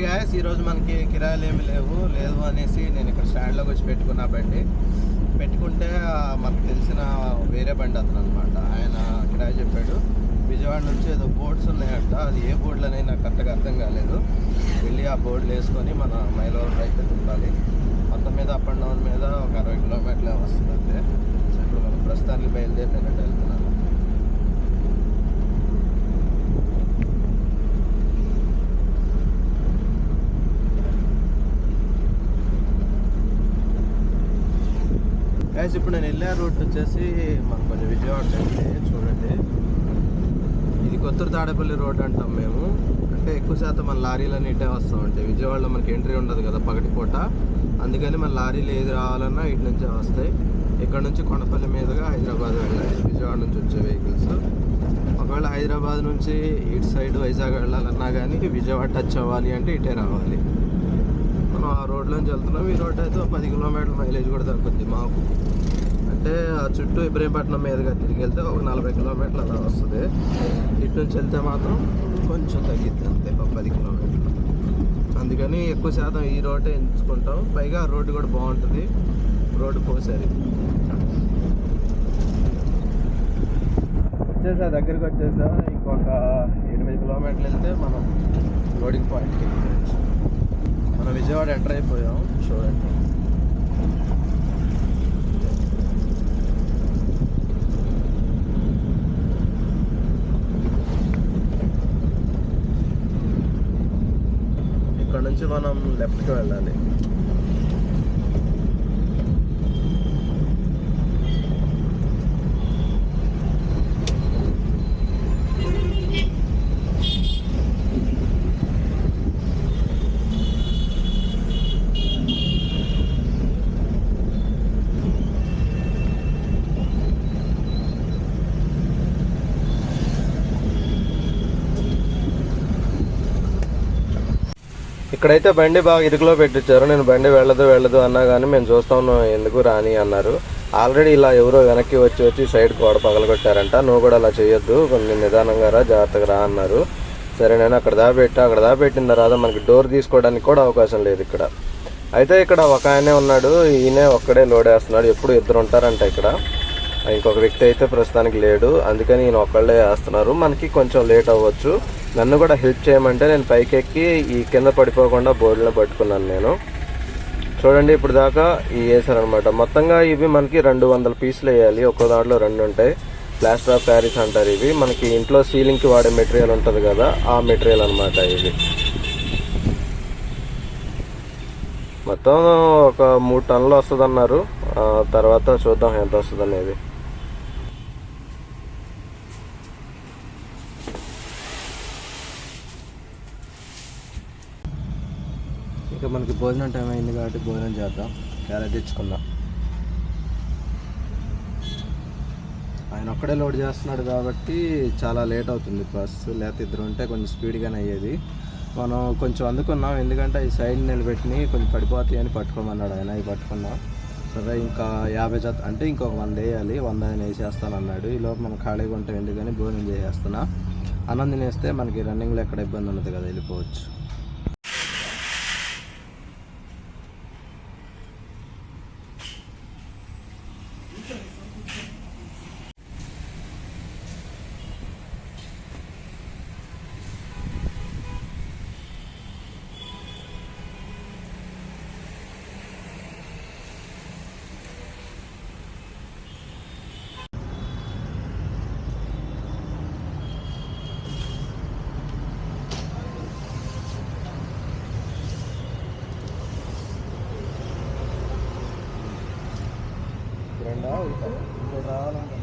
Hi guys ఈరోజు మనకి కిరాయిలు ఏమి లేవు. లేదు అనేసి నేను ఇక్కడ స్టాండ్లోకి వచ్చి పెట్టుకున్నా బండి. పెట్టుకుంటే మనకు తెలిసిన వేరే బండి అతను అనమాట ఆయన కిరాయి చెప్పాడు. విజయవాడ నుంచి ఏదో బోర్డ్స్ ఉన్నాయంట. అది ఏ బోర్డులు అనేది నాకు కరెక్ట్గా అర్థం కాలేదు. వెళ్ళి ఆ బోర్డులు వేసుకొని మన మైలవరం అయితే తిప్పాలి. మొత్తం మీద అప్ అండ్ డౌన్ మీద ఒక అరవై కిలోమీటర్లే వస్తుంది అంతే సో ఇప్పుడు మనం ప్రస్తుతానికి బయలుదేరినట్టు వెళ్తున్నాను గైస్ ఇప్పుడు నేను వెళ్ళే రూట్ వచ్చేసి మాకు కొంచెం విజయవాడ సైడ్ చూడండి. ఇది కొత్తూరు తాడేపల్లి రోడ్ అంటాం మేము. అంటే ఎక్కువ శాతం మన లారీలన్నీ ఇటే వస్తూ ఉంటాయి విజయవాడలో మనకి ఎంట్రీ ఉండదు కదా పగటిపూట. అందుకని మన లారీలు ఏది రావాలన్నా ఇటు నుంచే వస్తాయి. ఇక్కడ నుంచి కొండపల్లి మీదుగా హైదరాబాద్ వెళ్ళాలి. విజయవాడ నుంచి వచ్చే వెహికల్స్ ఒకవేళ హైదరాబాద్ నుంచి ఇటు సైడ్ వైజాగ్ వెళ్ళాలన్నా కానీ విజయవాడ టచ్ అవ్వాలి అంటే ఇటే రావాలి. మనం ఆ రోడ్లోంచి వెళ్తున్నాం. ఈ రోడ్ అయితే పది కిలోమీటర్ల మైలేజ్ కూడా తగ్గుద్ది మాకు. చుట్టూ ఇబ్రహీంపట్నం మీదుగా తిరిగి వెళ్తే ఒక నలభై కిలోమీటర్లు అలా వస్తుంది. ఇటు నుంచి వెళ్తే మాత్రం కొంచెం తగ్గిద్ది అంతే ఒక పది కిలోమీటర్లు. అందుకని ఎక్కువ శాతం ఈ రోడ్డే ఎంచుకుంటాం. పైగా రోడ్డు కూడా బాగుంటుంది. రోడ్డు పోసేది. వచ్చేసా దగ్గరికి వచ్చేసా. ఇంకొక ఎనిమిది కిలోమీటర్లు వెళ్తే మనం లోడింగ్ పాయింట్కి మనం విజయవాడ ఎంటర్ అయిపోయాం చూడండి ఇక్కడ నుంచి మనం లెఫ్ట్కి వెళ్ళాలి. ఇక్కడైతే బండి బాగా ఇరుకులో పెట్టించారు. నేను బండి వెళ్ళదు వెళ్ళదు అన్నా కానీ మేము చూస్తా ఉన్నాం ఎందుకు రాని అన్నారు. ఆల్రెడీ ఇలా ఎవరో వెనక్కి వచ్చి వచ్చి సైడ్ గోడ పగలగొట్టారంట. నువ్వు కూడా అలా చేయొద్దు కొంచెం నిదానంగా రా జాగ్రత్తగా రా అన్నారు. సరే నేను అక్కడ దాపెట్టా. అక్కడ దాపెట్టిన తర్వాత మనకి డోర్ తీసుకోవడానికి కూడా అవకాశం లేదు ఇక్కడ. అయితే ఇక్కడ ఒక ఆయనే ఉన్నాడు. ఈయనే ఒక్కడే లోడ్ వేస్తున్నాడు. ఎప్పుడు ఇద్దరు ఉంటారంట ఇక్కడ. ఇంకొక వ్యక్తి అయితే ప్రస్తుతానికి లేడు. అందుకని ఈయన ఒక్కళ్ళే వేస్తున్నారు. మనకి కొంచెం లేట్ అవ్వచ్చు. నన్ను కూడా హెల్ప్ చేయమంటే నేను పైకెక్కి ఈ కింద పడిపోకుండా బోర్డులో పట్టుకున్నాను నేను. చూడండి ఇప్పుడు దాకా ఈ వేసారనమాట మొత్తంగా ఇవి మనకి రెండు వందల పీసులు వేయాలి. ఒక్కో దాంట్లో రెండు ఉంటాయి. ప్లాస్టర్ ఆఫ్ ప్యారిస్ అంటారు ఇవి. మనకి ఇంట్లో సీలింగ్కి వాడే మెటీరియల్ ఉంటుంది కదా ఆ మెటీరియల్ అనమాట ఇది మొత్తం ఒక మూడు టన్నులు వస్తుంది అన్నారు తర్వాత చూద్దాం ఎంత వస్తుంది అనేది ఇక మనకి భోజనం టైం అయింది కాబట్టి భోజనం చేద్దాం. క్యారెట్ తెచ్చుకుందాం ఆయన ఒక్కడే లోడ్ చేస్తున్నాడు కాబట్టి చాలా లేట్ అవుతుంది బస్ లేకపోతే ఇద్దరు ఉంటే కొంచెం స్పీడ్గానే అయ్యేది. మనం కొంచెం అందుకున్నాం. ఎందుకంటే ఈ సైడ్ నిలబెట్టి కొంచెం పడిపోతాయి అని పట్టుకోమన్నాడు ఆయన. అవి పట్టుకున్నాం. సరే ఇంకా యాభై జత అంటే ఇంకొక వంద వేయాలి. వంద ఆయన వేసేస్తాను అన్నాడు. ఈ లోపు మనం ఖాళీగా ఉంటాం. ఎందుకని? భోజనం చేసేస్తున్నా. అన్నం తినేస్తే మనకి రన్నింగ్లో ఎక్కడ ఇబ్బంది ఉండదు కదా వెళ్ళిపోవచ్చు. రెండా రావాలంటే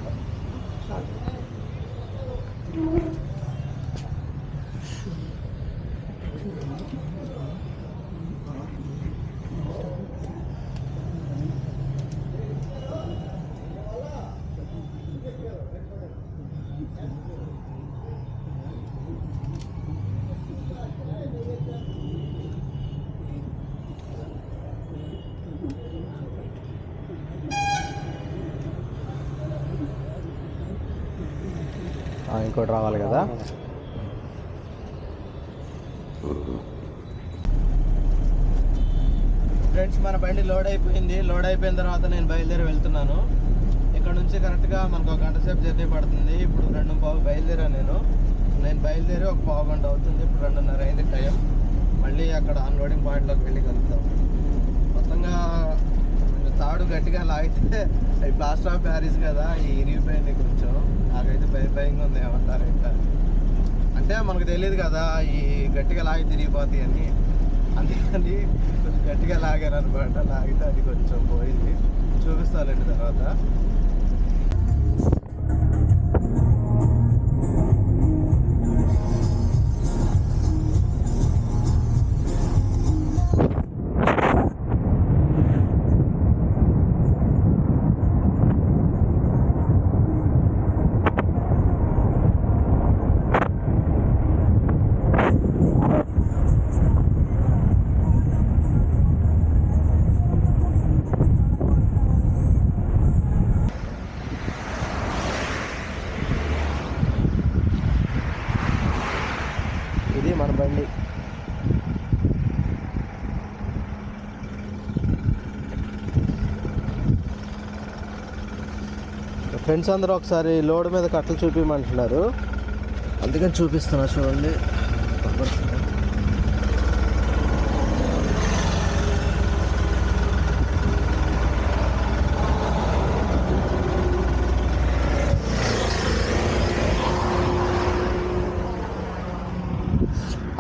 ఇంకోటి రావాలి కదా. ఫ్రెండ్స్ మన బండి లోడ్ అయిపోయింది. లోడ్ అయిపోయిన తర్వాత నేను బయలుదేరి వెళ్తున్నాను. ఇక్కడ నుంచి కరెక్ట్గా మనకు ఒక గంట సేపు జర్నీ పడుతుంది. ఇప్పుడు రెండు పావు బయలుదేరా నేను. నేను బయలుదేరి ఒక పావు గంట అవుతుంది. ఇప్పుడు రెండున్నర అయింది టైం. మళ్ళీ అక్కడ అన్లోడింగ్ పాయింట్లోకి వెళ్ళి కలుగుతాం మొత్తంగా తాడు గట్టిగా లాగితే అది ప్లాస్టర్ ఆఫ్ ప్యారిస్ కదా. ఈ ఇరిగిపోయింది కొంచెం. నాకైతే భయ భయంగా ఉంది ఏమంటారు ఇంకా అంటే మనకు తెలియదు కదా ఈ గట్టిగా లాగి తిరిగిపోతాయి అని. అందుకని కొంచెం గట్టిగా లాగారు అనమాట లాగితే అది కొంచెం పోయింది. చూపిస్తానండి తర్వాత. మన బండి. ఫ్రెండ్స్ అందరూ ఒకసారి లోడ్ మీద కట్టలు చూపించమంటున్నారు అందుకని చూపిస్తున్నా చూడండి.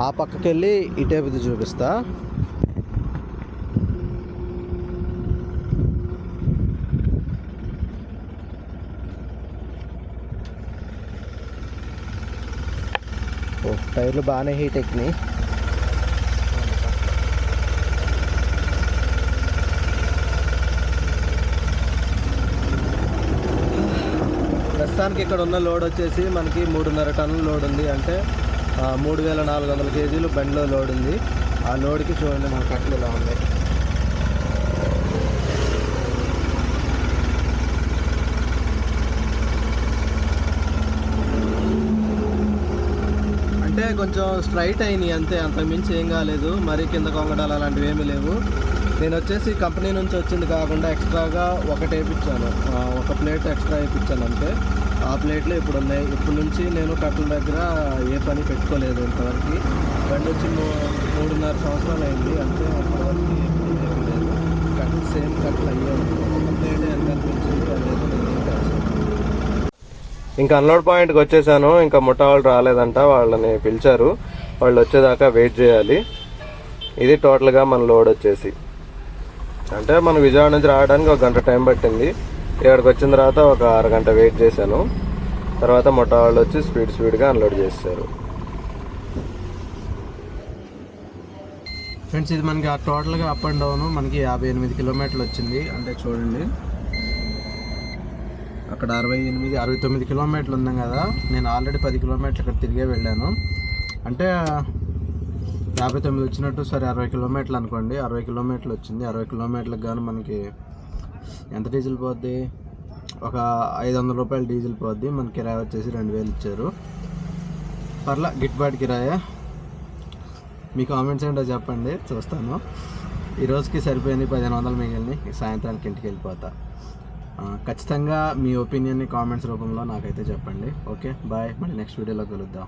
ఆ పక్కకి వెళ్ళి ఇటేపుది చూపిస్తా. ఓ టైర్లు బాగానే హీట్ ఎక్కినాయి. ప్రస్తుతానికి ఇక్కడ ఉన్న లోడ్ వచ్చేసి మనకి మూడున్నర టన్నుల లోడ్ ఉంది. అంటే మూడు వేల నాలుగు వందల కేజీలు బండిలో లోడ్ ఉంది. ఆ లోడ్కి చూడండి మన కట్టలు ఇలా ఉన్నాయి. అంటే కొంచెం స్ట్రైట్ అయినాయి అంతే అంత మించి ఏం కాలేదు. మరీ కింద కొంగడాలు అలాంటివి ఏమీ లేవు. నేను వచ్చేసి కంపెనీ నుంచి వచ్చింది కాకుండా ఎక్స్ట్రాగా ఒకటి వేయించాను ఒక ప్లేట్ ఎక్స్ట్రా వేయించాను అంతే. ఆ ప్లేట్లు ఇప్పుడు ఉన్నాయి. ఇప్పటి నుంచి నేను కట్టల దగ్గర ఏ పని పెట్టుకోలేదు ఇంతవరకు. బండి వచ్చి మూ- మూడున్నర సంవత్సరాలు అయింది. అంతే అప్పటివరకు ఏ పని చేయలేదు. కట్టలు సేమ్ కట్టలు అయ్యే ఒక ప్లేట్ అదైతే ఇంకా అన్లోడ్ పాయింట్కి వచ్చేసాను. ఇంకా ముఠా వాళ్ళు రాలేదంట. వాళ్ళని పిలిచారు. వాళ్ళు వచ్చేదాకా వెయిట్ చేయాలి. ఇది టోటల్గా మన లోడ్ వచ్చేసి. అంటే మన విజయవాడ నుంచి రావడానికి ఒక గంట టైం పట్టింది. ఇక్కడికి వచ్చిన తర్వాత ఒక అరగంట వెయిట్ చేశాను. తర్వాత ముఠా వాళ్ళు వచ్చి స్పీడ్ స్పీడ్గా అన్లోడ్ చేస్తారు ఫ్రెండ్స్ ఇది మనకి టోటల్గా అప్ అండ్ డౌన్ మనకి యాభై ఎనిమిది కిలోమీటర్లు వచ్చింది. అంటే చూడండి. అక్కడ అరవై ఎనిమిది అరవై తొమ్మిది కిలోమీటర్లు ఉంది కదా. నేను ఆల్రెడీ పది కిలోమీటర్లు ఇక్కడ తిరిగే వెళ్ళాను. అంటే యాభై తొమ్మిది వచ్చినట్టు సరే అరవై కిలోమీటర్లు అనుకోండి. అరవై కిలోమీటర్లు వచ్చింది. అరవై కిలోమీటర్లకు గాను మనకి ఎంత డీజిల్ పోద్ది? ఒక ఐదు వందల రూపాయలు డీజిల్ పోద్ది. మన కిరాయి వచ్చేసి రెండు వేలు ఇచ్చారు. పర్లా గిట్బాటు కిరాయా. మీ కామెంట్స్ ఏంటో చెప్పండి చూస్తాను. ఈరోజుకి సరిపోయింది పదిహేను వందలు మిగిలిని సాయంత్రానికి ఇంటికి వెళ్ళిపోతా. ఖచ్చితంగా మీ ఒపీనియన్ని కామెంట్స్ రూపంలో నాకైతే చెప్పండి. ఓకే బాయ్ మళ్ళీ నెక్స్ట్ వీడియోలో కలుద్దాం.